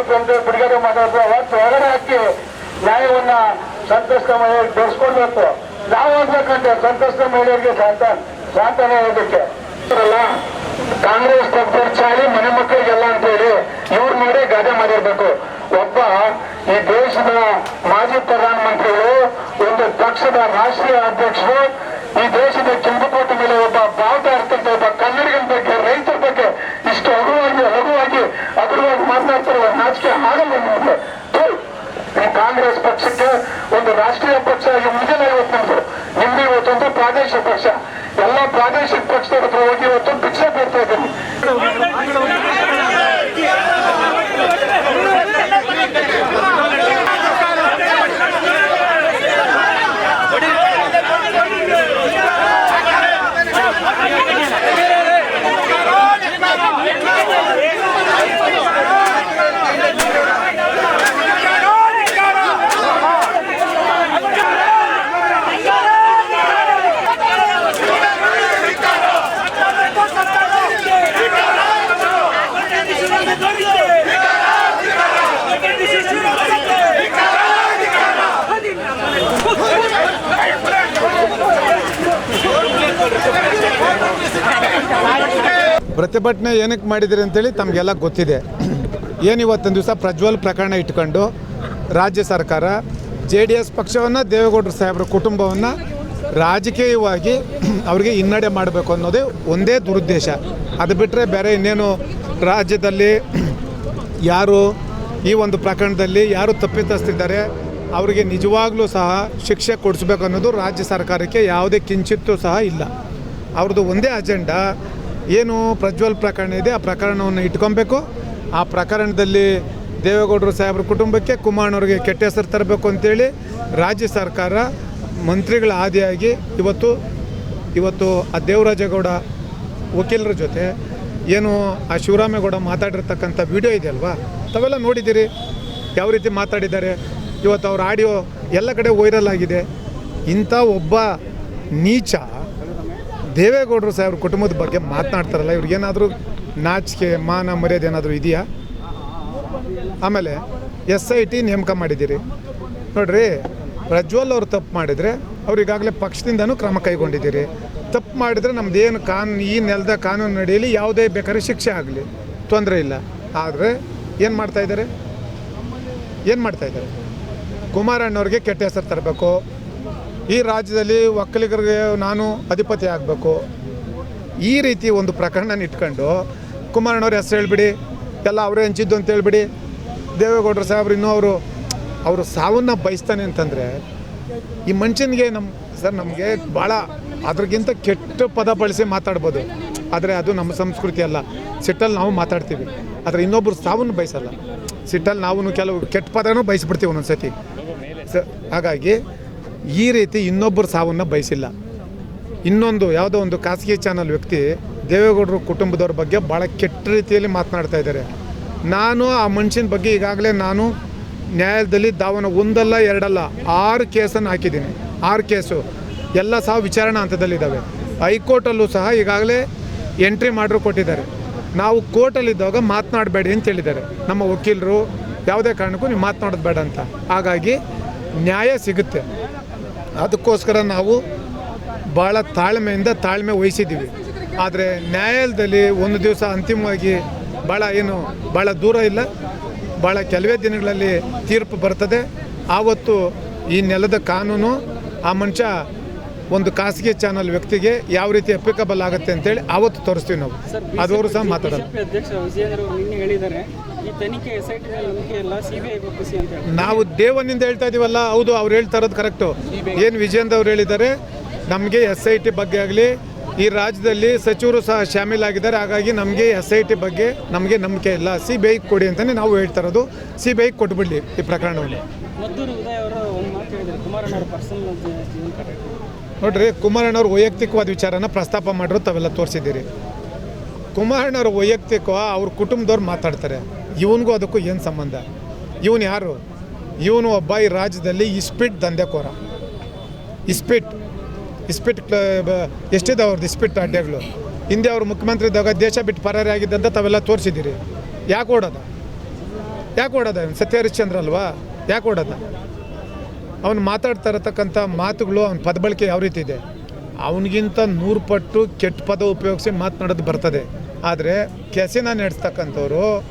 ಮತ್ತೆ ತಂದೆ ಬಿಡುಗಡೆ ಮಾಡಬೇಕು. ಅವತ್ತು ಹೊರಗಡೆ ಹಾಕಿ ನ್ಯಾಯವನ್ನ ಸಂತಸ್ತ ಮಹಿಳೆಯರಿಗೆ ಬೆಳೆಸ್ಕೊಳ್ಬೇಕು ನಾವು ಹೋಗ್ಬೇಕಂತೆ ಸಂತ್ರಸ್ತ ಮಹಿಳೆಯರಿಗೆ ಶಾಂತ, ಶಾಂತನೆ ಹೇಳೋದಕ್ಕೆ ಕಾಂಗ್ರೆಸ್ ಚಾಲಿ ಮನೆ ಮಕ್ಕಳಿಗೆಲ್ಲ ಅಂತ ಹೇಳಿ ಇವ್ರ ನೋಡಿ ಗಾದೆ ಮಾಡಿರ್ಬೇಕು. ಒಬ್ಬ ಈ ದೇಶದ ಮಾಜಿ ಪ್ರಧಾನಮಂತ್ರಿಗಳು, ಒಂದು ಪಕ್ಷದ ರಾಷ್ಟ್ರೀಯ ಅಧ್ಯಕ್ಷರು, ಈ ದೇಶದ ಪ್ರಾದೇಶಿಕ ಪಕ್ಷದ ಹತ್ರ ಪ್ರತಿಭಟನೆ ಏನಕ್ಕೆ ಮಾಡಿದಿರಿ ಅಂತೇಳಿ ತಮಗೆಲ್ಲ ಗೊತ್ತಿದೆ. ಏನು ಇವತ್ತೊಂದು ದಿವಸ ಪ್ರಜ್ವಲ್ ಪ್ರಕರಣ ಇಟ್ಕೊಂಡು ರಾಜ್ಯ ಸರ್ಕಾರ, ಜೆ ಡಿ ಎಸ್ ಪಕ್ಷವನ್ನು, ದೇವೇಗೌಡರು ಸಾಹೇಬ್ರ ಕುಟುಂಬವನ್ನು ರಾಜಕೀಯವಾಗಿ ಅವರಿಗೆ ಹಿನ್ನಡೆ ಮಾಡಬೇಕು ಅನ್ನೋದೇ ಒಂದೇ ದುರುದ್ದೇಶ. ಅದು ಬಿಟ್ಟರೆ ಬೇರೆ ಇನ್ನೇನು ರಾಜ್ಯದಲ್ಲಿ ಯಾರು ಈ ಒಂದು ಪ್ರಕರಣದಲ್ಲಿ ಯಾರು ತಪ್ಪಿತಸ್ತಿದ್ದಾರೆ ಅವರಿಗೆ ನಿಜವಾಗ್ಲೂ ಸಹ ಶಿಕ್ಷೆ ಕೊಡಿಸ್ಬೇಕು ಅನ್ನೋದು ರಾಜ್ಯ ಸರ್ಕಾರಕ್ಕೆ ಯಾವುದೇ ಕಿಂಚಿತ್ತೂ ಸಹ ಇಲ್ಲ. ಅವ್ರದ್ದು ಒಂದೇ ಅಜೆಂಡಾ ಏನು ಪ್ರಜ್ವಲ್ ಪ್ರಕರಣ ಇದೆ, ಆ ಪ್ರಕರಣವನ್ನು ಇಟ್ಕೊಬೇಕು. ಆ ಪ್ರಕರಣದಲ್ಲಿ ದೇವೇಗೌಡರು ಸಾಹೇಬ್ರ ಕುಟುಂಬಕ್ಕೆ ಕುಮಾರಣ್ಣವ್ರಿಗೆ ಕೆಟ್ಟ ಹೆಸರು ತರಬೇಕು ಅಂತೇಳಿ ರಾಜ್ಯ ಸರ್ಕಾರ ಮಂತ್ರಿಗಳ ಆದಿಯಾಗಿ ಇವತ್ತು ಇವತ್ತು ಆ ದೇವರಾಜೇಗೌಡ ವಕೀಲರ ಜೊತೆ ಏನು ಆ ಶಿವರಾಮೇಗೌಡ ಮಾತಾಡಿರ್ತಕ್ಕಂಥ ವಿಡಿಯೋ ಇದೆ ಅಲ್ವಾ? ತಾವೆಲ್ಲ ನೋಡಿದ್ದೀರಿ. ಯಾವ ರೀತಿ ಮಾತಾಡಿದ್ದಾರೆ. ಇವತ್ತು ಅವ್ರ ಆಡಿಯೋ ಎಲ್ಲ ಕಡೆ ವೈರಲ್ ಆಗಿದೆ. ಇಂಥ ಒಬ್ಬ ನೀಚ ದೇವೇಗೌಡರು ಸಾಹೇಬ್ರ ಕುಟುಂಬದ ಬಗ್ಗೆ ಮಾತನಾಡ್ತಾರಲ್ಲ ಇವ್ರಿಗೇನಾದರೂ ನಾಚಿಕೆ, ಮಾನ, ಮರ್ಯಾದೆ ಏನಾದರೂ ಇದೆಯಾ? ಆಮೇಲೆ ಎಸ್ ಐ ಟಿ ನೇಮಕ ಮಾಡಿದ್ದೀರಿ. ನೋಡ್ರಿ, ಪ್ರಜ್ವಲ್ ಅವರು ತಪ್ಪು ಮಾಡಿದರೆ ಅವ್ರಿಗಾಗಲೇ ಪಕ್ಷದಿಂದನೂ ಕ್ರಮ ಕೈಗೊಂಡಿದ್ದೀರಿ. ತಪ್ಪು ಮಾಡಿದರೆ ನಮ್ದು ಏನು ಕಾನೂನು, ಈ ನೆಲದ ಕಾನೂನು ನಡೆಯಲಿ, ಯಾವುದೇ ಬೇಕಾದ್ರೆ ಶಿಕ್ಷೆ ಆಗಲಿ. ತೊಂದರೆ ಇಲ್ಲ. ಆದರೆ ಏನು ಮಾಡ್ತಾ ಇದ್ದಾರೆ? ಏನು ಮಾಡ್ತಾ ಇದ್ದಾರೆ? ಕುಮಾರಣ್ಣವ್ರಿಗೆ ಕೆಟ್ಟ ಹೆಸರು ತರಬೇಕು. ಈ ರಾಜ್ಯದಲ್ಲಿ ಒಕ್ಕಲಿಗರಿಗೆ ನಾನು ಅಧಿಪತಿ ಆಗಬೇಕು. ಈ ರೀತಿ ಒಂದು ಪ್ರಕರಣನ ಇಟ್ಕೊಂಡು ಕುಮಾರಣ್ಣವ್ರ ಹೆಸರು ಹೇಳ್ಬಿಡಿ, ಎಲ್ಲ ಅವರೇ ಹಂಚಿದ್ದು ಅಂತ ಹೇಳ್ಬಿಡಿ, ದೇವೇಗೌಡರು ಸಾಹೇಬ್ರು ಇನ್ನೂ ಅವರು ಅವರು ಸಾವನ್ನ ಬಯಸ್ತಾನೆ ಅಂತಂದರೆ ಈ ಮನುಷ್ಯನಿಗೆ ನಮ್ಮ ಸರ್ ನಮಗೆ ಭಾಳ ಅದ್ರಗಿಂತ ಕೆಟ್ಟ ಪದ ಬಳಸಿ ಮಾತಾಡ್ಬೋದು. ಆದರೆ ಅದು ನಮ್ಮ ಸಂಸ್ಕೃತಿ ಅಲ್ಲ. ಸಿಟ್ಟಲ್ಲಿ ನಾವು ಮಾತಾಡ್ತೀವಿ. ಆದರೆ ಇನ್ನೊಬ್ಬರು ಸಾವನ್ನು ಬಯಸಲ್ಲ. ಸಿಟ್ಟಲ್ಲಿ ನಾವು ಕೆಲವು ಕೆಟ್ಟ ಪದನೂ ಬಯಸ್ಬಿಡ್ತೀವಿ ಒಂದೊಂದು ಸತಿ ಹಾಗಾಗಿ ಈ ರೀತಿ ಇನ್ನೊಬ್ಬರು ಸಾವನ್ನು ಬಯಸಿಲ್ಲ. ಇನ್ನೊಂದು ಯಾವುದೋ ಒಂದು ಖಾಸಗಿ ಚಾನಲ್ ವ್ಯಕ್ತಿ ದೇವೇಗೌಡರು ಕುಟುಂಬದವ್ರ ಬಗ್ಗೆ ಭಾಳ ಕೆಟ್ಟ ರೀತಿಯಲ್ಲಿ ಮಾತನಾಡ್ತಾ ಇದ್ದಾರೆ. ನಾನು ಆ ಮನುಷ್ಯನ ಬಗ್ಗೆ ಈಗಾಗಲೇ ನಾನು ನ್ಯಾಯಾಲಯದಲ್ಲಿ ದಾವನ ಒಂದಲ್ಲ, ಎರಡಲ್ಲ, ಆರು ಕೇಸನ್ನು ಹಾಕಿದ್ದೀನಿ. ಆರು ಕೇಸು. ಎಲ್ಲ ಸಹ ವಿಚಾರಣಾ ಹಂತದಲ್ಲಿದ್ದಾವೆ. ಹೈಕೋರ್ಟಲ್ಲೂ ಸಹ ಈಗಾಗಲೇ ಎಂಟ್ರಿ ಮಾಡ್ರು ಕೊಟ್ಟಿದ್ದಾರೆ. ನಾವು ಕೋರ್ಟಲ್ಲಿದ್ದಾಗ ಮಾತನಾಡಬೇಡಿ ಅಂತ ಹೇಳಿದ್ದಾರೆ. ನಮ್ಮ ವಕೀಲರು ಯಾವುದೇ ಕಾರಣಕ್ಕೂ ನೀವು ಮಾತನಾಡೋದು ಬೇಡ ಅಂತ. ಹಾಗಾಗಿ ನ್ಯಾಯ ಸಿಗುತ್ತೆ. ಅದಕ್ಕೋಸ್ಕರ ನಾವು ಭಾಳ ತಾಳ್ಮೆಯಿಂದ ತಾಳ್ಮೆ ವಹಿಸಿದ್ದೀವಿ. ಆದರೆ ನ್ಯಾಯಾಲಯದಲ್ಲಿ ಒಂದು ದಿವಸ ಅಂತಿಮವಾಗಿ ಭಾಳ ಏನು ಭಾಳ ದೂರ ಇಲ್ಲ. ಭಾಳ ಕೆಲವೇ ದಿನಗಳಲ್ಲಿ ತೀರ್ಪು ಬರ್ತದೆ. ಆವತ್ತು ಈ ನೆಲದ ಕಾನೂನು ಆ ಮನುಷ್ಯ ಒಂದು ಖಾಸಗಿ ಚಾನಲ್ ವ್ಯಕ್ತಿಗೆ ಯಾವ ರೀತಿ ಅಪ್ಲಿಕಬಲ್ ಆಗುತ್ತೆ ಅಂತೇಳಿ ಆವತ್ತು ತೋರಿಸ್ತೀವಿ ನಾವು. ಅದವರು ಸಹ ಮಾತಾಡೋದು. ಬಿಜೆಪಿ ಅಧ್ಯಕ್ಷ ವಿಜಯೇಂದ್ರ ಅವರು ನಿನ್ನೆ ಹೇಳಿದ್ದಾರೆ ಈ ತನಿಖೆ ಎಸ್ ಐ ಟಿ ನಂಬಿಕೆ ಇಲ್ಲ ಸಿಬಿಐ ಒಪ್ಪಿಸಿ ಅಂತ ಹೇಳಿ ನಾವು ದೇವನಿಂದ ಹೇಳ್ತಾ ಇದೀವಲ್ಲ ಹೌದು ಅವ್ರು ಹೇಳ್ತಾ ಇರೋದು ಕರೆಕ್ಟು. ಏನು ವಿಜಯಂತ ಅವ್ರು ಹೇಳಿದ್ದಾರೆ ನಮಗೆ ಎಸ್ ಐ ಟಿ ಬಗ್ಗೆ ಆಗಲಿ ಈ ರಾಜ್ಯದಲ್ಲಿ ಸಚಿವರು ಸಹ ಶಾಮೀಲಾಗಿದ್ದಾರೆ ಹಾಗಾಗಿ ನಮಗೆ ಎಸ್ ಐ ಟಿ ಬಗ್ಗೆ ನಮಗೆ ನಂಬಿಕೆ ಇಲ್ಲ. ಸಿ ಬಿ ಐಗೆ ಕೊಡಿ ಅಂತಲೇ ನಾವು ಹೇಳ್ತಾ ಇರೋದು. ಸಿ ಬಿ ಐಗೆ ಕೊಟ್ಬಿಡ್ಲಿ ಈ ಪ್ರಕರಣವನ್ನು. ಮದ್ದೂರು ಉದಯ್ ಅವರು ಒಂದು ಮಾತು ಹೇಳಿದ್ದಾರೆ ಕುಮಾರಣ್ಣ ಅವರ ಪರ್ಸನಲ್ ಜೀವನ ಕಥೆ ನೋಡ್ರಿ ಕುಮಾರಣ್ಣವ್ರ ವೈಯಕ್ತಿಕವಾದ ವಿಚಾರನ ಪ್ರಸ್ತಾಪ ಮಾಡಿರೋ ತಾವೆಲ್ಲ ತೋರಿಸಿದ್ದೀರಿ. ಕುಮಾರಣ್ಣವ್ರ ವೈಯಕ್ತಿಕ ಅವ್ರ ಕುಟುಂಬದವ್ರು ಮಾತಾಡ್ತಾರೆ. ಇವನಿಗೂ ಅದಕ್ಕೂ ಏನು ಸಂಬಂಧ? ಇವನು ಯಾರು? ಇವನು ಒಬ್ಬ ಈ ರಾಜ್ಯದಲ್ಲಿ ಇಸ್ಪಿಟ್ ದಂಧೆಕೋರ. ಇಸ್ಪಿಟ್ ಇಸ್ಪಿಟ್ ಎಷ್ಟಿದೆ ಅವ್ರದ್ದು ಇಸ್ಪಿಟ್ ಅಡ್ಡೆಗಳು ಹಿಂದೆ ಅವರು ಮುಖ್ಯಮಂತ್ರಿ ಇದ್ದಾಗ ದೇಶ ಬಿಟ್ಟು ಪರಾರಿ ಆಗಿದ್ದಂತ ತಾವೆಲ್ಲ ತೋರಿಸಿದ್ದೀರಿ. ಯಾಕೆ ಓಡೋದ? ಯಾಕೆ ಓಡೋದ? ಸತ್ಯ ಹರಿಶ್ಚಂದ್ರ ಅಲ್ವಾ? ಯಾಕೆ ಓಡೋದ? ಅವನು ಮಾತಾಡ್ತಾ ಇರತಕ್ಕಂಥ ಮಾತುಗಳು ಅವನ ಪದಬಳಕೆ ಯಾವ ರೀತಿ ಇದೆ? ಅವನಿಗಿಂತ ನೂರು ಪಟ್ಟು ಕೆಟ್ಟ ಪದ ಉಪಯೋಗಿಸಿ ಮಾತನಾಡೋದು ಬರ್ತದೆ. ಆದರೆ ಕೆಸಿನ ನಡೆಸ್ತಕ್ಕಂಥವ್ರು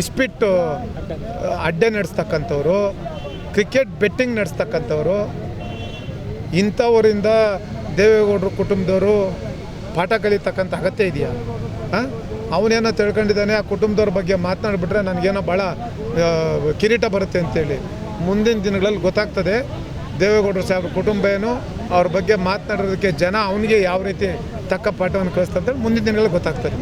ಇಸ್ಪಿಟ್ಟು ಅಡ್ಡೆ ನಡೆಸ್ತಕ್ಕಂಥವ್ರು, ಕ್ರಿಕೆಟ್ ಬೆಟ್ಟಿಂಗ್ ನಡೆಸ್ತಕ್ಕಂಥವ್ರು, ಇಂಥವರಿಂದ ದೇವೇಗೌಡರು ಕುಟುಂಬದವರು ಪಾಠ ಕಲಿತಕ್ಕಂಥ ಅಗತ್ಯ ಇದೆಯಾ? ಹಾಂ? ಅವನೇನೋ ತಿಳ್ಕೊಂಡಿದ್ದಾನೆ, ಆ ಕುಟುಂಬದವ್ರ ಬಗ್ಗೆ ಮಾತನಾಡಿಬಿಟ್ರೆ ನನಗೇನೋ ಭಾಳ ಕಿರೀಟ ಬರುತ್ತೆ ಅಂತೇಳಿ. ಮುಂದಿನ ದಿನಗಳಲ್ಲಿ ಗೊತ್ತಾಗ್ತದೆ, ದೇವೇಗೌಡರು ಸಾಹೇಬ್ರ ಕುಟುಂಬ ಏನು, ಅವ್ರ ಬಗ್ಗೆ ಮಾತನಾಡೋದಕ್ಕೆ ಜನ ಅವನಿಗೆ ಯಾವ ರೀತಿ ತಕ್ಕ ಪಾಠವನ್ನು ಕಳಿಸ್ತಂತೇಳಿ ಮುಂದಿನ ದಿನಗಳಲ್ಲಿ ಗೊತ್ತಾಗ್ತದೆ.